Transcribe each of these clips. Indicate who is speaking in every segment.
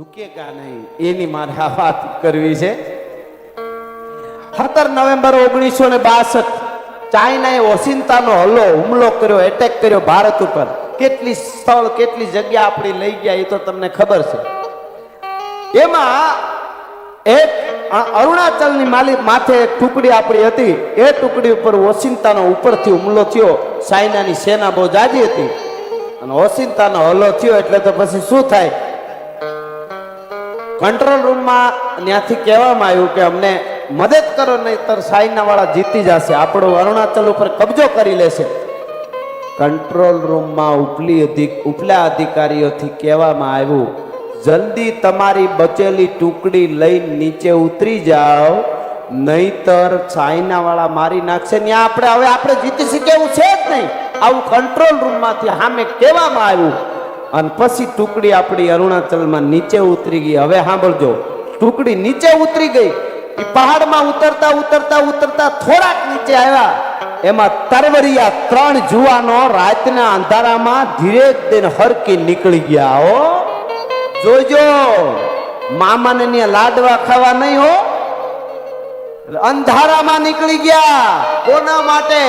Speaker 1: ઝૂકેગા નહીં, એની મારે આ વાત કરવી છે. સત્તર નવેમ્બર ઓગણીસો ને બાસઠ, ચાઇનાએ ઓસિંતાનો હલ્લો, હુમલો કર્યો એટેક કર્યો ભારત ઉપર. કેટલી સ્થળ, કેટલી જગ્યા આપણી લઈ ગયા એ તો તમને ખબર છે. એમાં એક અરુણાચલની માલી, માથે એક ટુકડી આપણી હતી. એ ટુકડી ઉપર ઓસિંતાનો ઉપરથી હુમલો થયો, ચાઇનાની સેના બહુ જાજી હતી. અને ઓસિંતાનો હલ્લો થયો એટલે તો પછી શું થાય? કંટ્રોલ રૂમમાં ત્યાંથી કહેવામાં આવ્યું કે અમને મદદ કરો, નહીતર સાઈના વાળા જીતી જશે. આપણો અરુણાચલ ઉપર કબજો કરી લેશે. કંટ્રોલ રૂમમાં ઉપલી અધિક, ઉપલા અધિકારીઓથી કહેવામાં આવ્યું, જલ્દી તમારી બચેલી ટુકડી લઈ નીચે ઉતરી જાઓ, નહીતર ચાઇના વાળા મારી નાખશે. ત્યાં આપણે, હવે આપણે જીતી શકીએ એવું છે જ નહીં. આવું કંટ્રોલ રૂમમાંથી સામે કહેવામાં આવ્યું. અને પછી ટુકડી આપણી અરુણાચલમાં નીચે ઉતરી ગઈ. હવે સાંભળજો, ટુકડી નીચે ઉતરી ગઈ. એ પહાડમાં ઉતરતા ઉતરતા ઉતરતા થોડાક નીચે આવ્યા. એમાં તરવરિયા ત્રણ જુવાનો રાતના અંધારામાં ધીરે ધીરે હરકી નીકળી ગયા હો. જોજો, મામાને ત્યાં લાડવા ખાવા નહીં હો. અંધારામાં નીકળી ગયા. કોના માટે?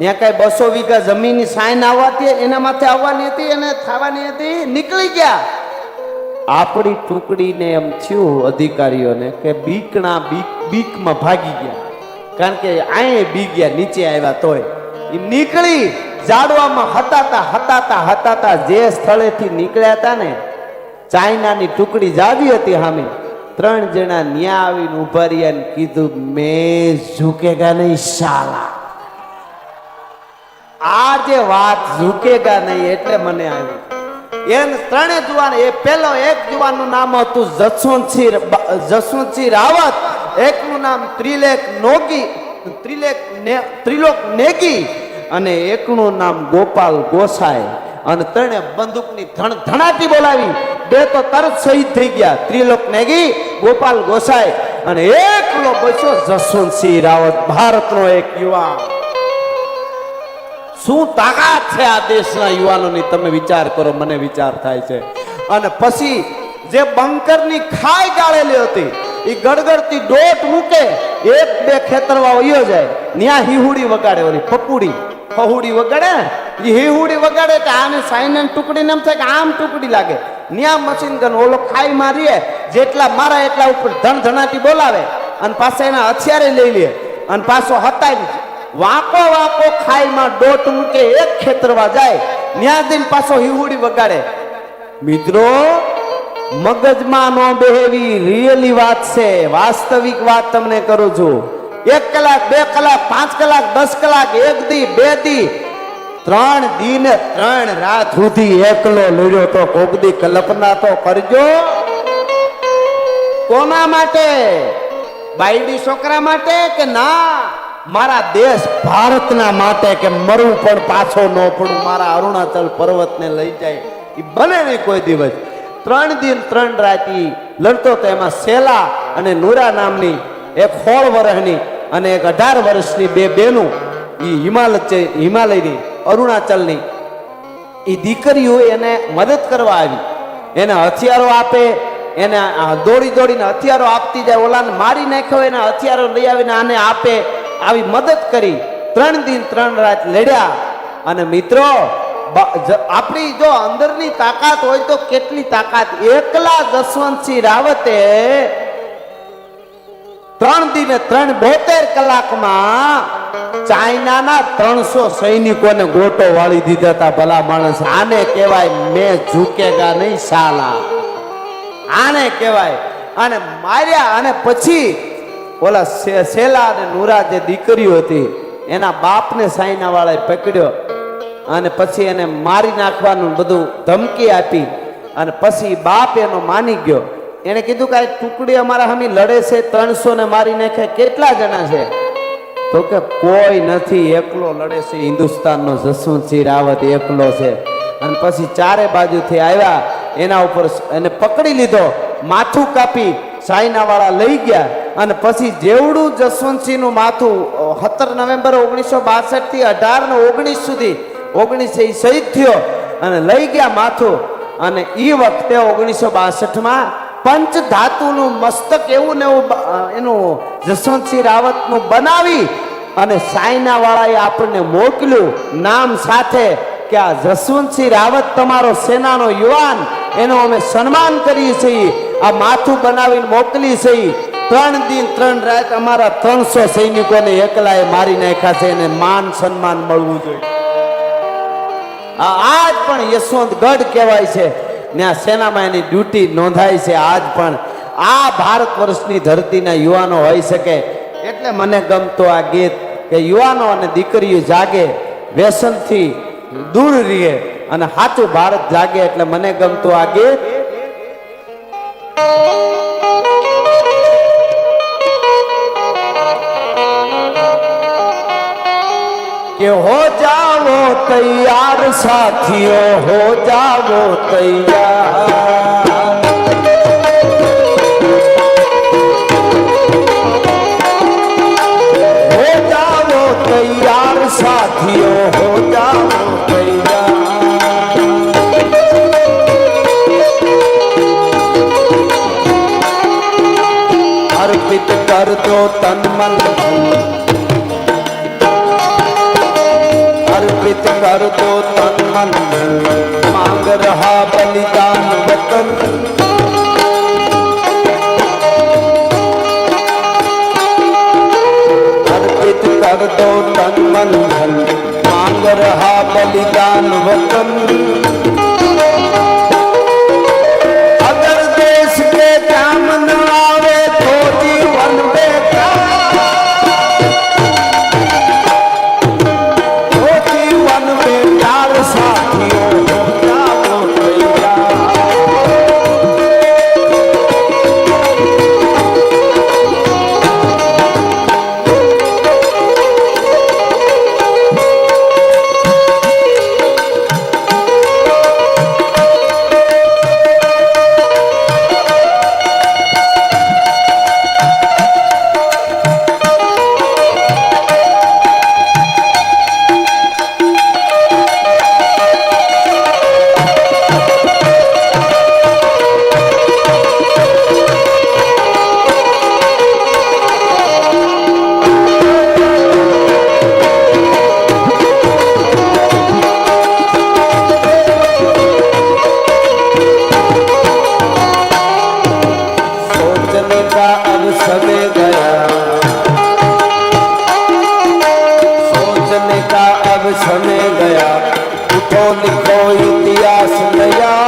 Speaker 1: ત્યાં કઈ બસો વીઘા જમીનની સાઈન આવવાથી એના માથે આવવાની હતી અને થવાની હતી, નીકળી ગયા. આપણી ટુકડીને એમ થયું અધિકારીઓને કે બીકના બીક, બીકમાં ભાગી ગયા. કારણ કે આએ બી ગયા નીચે આવ્યા તોય. એ નીકળી જાડવામાં હતાતા હતાતા હતાતા જે સ્થળેથી નીકળ્યા હતા ને, ચાઇનાની ટુકડી જાવી હતી સામે ત્રણ જણા ન્યા આવીને ઊભા રહ્યા કીધું, મેં ઝૂકેગા નહીં, શાલા. આ જે વાત ઝૂકેગા નહીં એટલે મને આવી એમ ત્રણે જુવાન, એ પેલો એક જુવાનનું નામ હતું જસવંતસિંહ જસવંતસિંહ રાવત. એકનું નામ ત્રિલેખ નોગી, ત્રિલેખ ત્રિલોક નેગી અને એકનું નામ ગોપાલ ગોસાઈ. અને ત્રણે બંદૂકની ધણ ધણાટી બોલાવી. બે તો તરત શહીદ થઈ ગયા. ત્રિલોક નેગી, ગોપાલ ગોસાઈ અને એકલો બચ્યો જસવંતસિંહ રાવત, ભારતનો એક યુવા શું તાકાત છે આ દેશના યુવાનોની? તમે વિચાર કરો, મને વિચાર થાય છે. અને પછી જે બંકરની ખાઈ ગાળેલી હતી એ ગડગડતી ડોટ મૂકે, એક બે ખેતરવા વયો જાય. ન્યા હિહુડી વગાડે ઓલી પપુડી. ફહુડી વગાડે? એ હિહુડી વગાડે કે આને સાઈન ટુકડી એમ થાય કે આમ ટુકડી લાગે. ન્યા મશીન ગન ઓલો ખાઈ મારીએ, જેટલા મારા એટલા ઉપર ધણ ધણાટી બોલાવે. અને પાછા એના હથિયારે લઈ લે. અને પાછો હતાઈ વાંકો વાંકો ખાઈમાં ડોટ મૂકે એક ખેતરવા જાય. ન્યા દિન પાછો હિહુડી વગાડે. મિત્રો, મગજમાં નો બેહેવી, રિયલી વાત છે. વાસ્તવિક વાત તમને કરું છું. એક કલાક, બે કલાક, પાંચ કલાક, દસ કલાક, એક દી, બે દી. ત્રણ દિન ત્રણ રાત સુધી એકલો લડ્યો તો કોક દી કલ્પના તો કરજો. કોના માટે? બાયડી છોકરા માટે કે ના? મારા દેશ ભારતના માટે કે મરવું પણ પાછો ન પડું, મારા અરુણાચલ પર્વતને લઈ જાય. એ બને નહીં કોઈ દિવસ. ત્રણ દિન ત્રણ રાત લડતો તો એમાં સેલા અને નુરા નામની એક સોળ વર્ષની અને એક અઢાર વર્ષની બે બેનું એ હિમાલય હિમાલયની, અરુણાચલની. એ દીકરીઓ એને મદદ કરવા આવી. એને હથિયારો આપે, એને દોડી દોડીને હથિયારો આપતી જાય, ઓલાને મારી નાખ્યો, એના હથિયારો લઈ આવીને આને આપે. આવી મદદ કરી ત્રણ દિન, ત્રણ રાત લડ્યા. અને મિત્રો આપણી જો અંદરની તાકાત હોય તો કેટલી તાકાત? એકલા જસવંતસિંહ રાવતે ત્રણ દિને ત્રણ બોતેર કલાકમાં ચાઇનાના ત્રણસો સૈનિકોને ગોટો વાળી દીધા હતા ભલા માણસ. આને કહેવાય મેં ઝૂકેગા નહીં સાલા આને કહેવાય. અને માર્યા અને પછી ઓલા સેલા અને નુરા જે દીકરીઓ હતી, એના બાપને સાયના વાળાએ પકડ્યો અને પછી એને મારી નાખવાનું બધું ધમકી આપી અને પછી બાપ એનો માની ગયો. એને કીધું કે ટુકડી અમારા સામે લડે છે, ત્રણસો ને મારી નાખે કેટલા જણા છે? તો કે કોઈ નથી, એકલો લડે છે, હિન્દુસ્તાનનો જસવંતસિંહ રાવત એકલો છે. અને પછી ચારે બાજુથી આવ્યા, એના ઉપર એને પકડી લીધો, માથું કાપી સાઈના વાળા લઈ ગયા. અને પછી જેવડું જસવંતસિંહનું માથું સત્તર નવેમ્બર ઓગણીસો બાસઠથી અઢાર ને ઓગણીસ સુધી ઓગણીસ એ શહીદ થયો અને લઈ ગયા માથું. અને એ વખતે ઓગણીસો બાસઠમાં પંચ ધાતુનું મસ્તક એવું ને એવું એનું જસવંતસિંહ રાવતનું બનાવી અને સાયના વાળાએ આપણને મોકલ્યું નામ સાથે કે આ જસવંતસિંહ રાવત તમારો સેનાનો યુવાન, એનું અમે સન્માન કરીએ છીએ. આ માથું બનાવીને મોકલી છીએ ત્રણ દિન, ત્રણ રાત અમારા ત્રણસો સૈનિકોને એકલાએ મારી નાખ્યા છે એને માન સન્માન મળવું જોઈએ. આજ પણ યશવંતગઢ કહેવાય છે આ સેનામાં એની ડ્યુટી નોંધાય છે. આજ પણ આ ભારત વર્ષની ધરતીના યુવાનો હોઈ શકે. એટલે મને ગમતો આ ગીત કે યુવાનો અને દીકરીઓ જાગે, વ્યસનથી દૂર રહે અને સાચું ભારત જાગે એટલે મને ગમતું આ ગીત. कि हो जाओ तैयार, साथियों, हो जाओ तैयार। हो जाओ तैयार, साथियों, हो जाओ तैयार। अर्पित कर दो तन मन। અંકિત કરતો તન મન. માંગ રહા બલિદાન વતન લાભ છમે ગયા. ઉઠો લીખો ઇતિહાસ નયા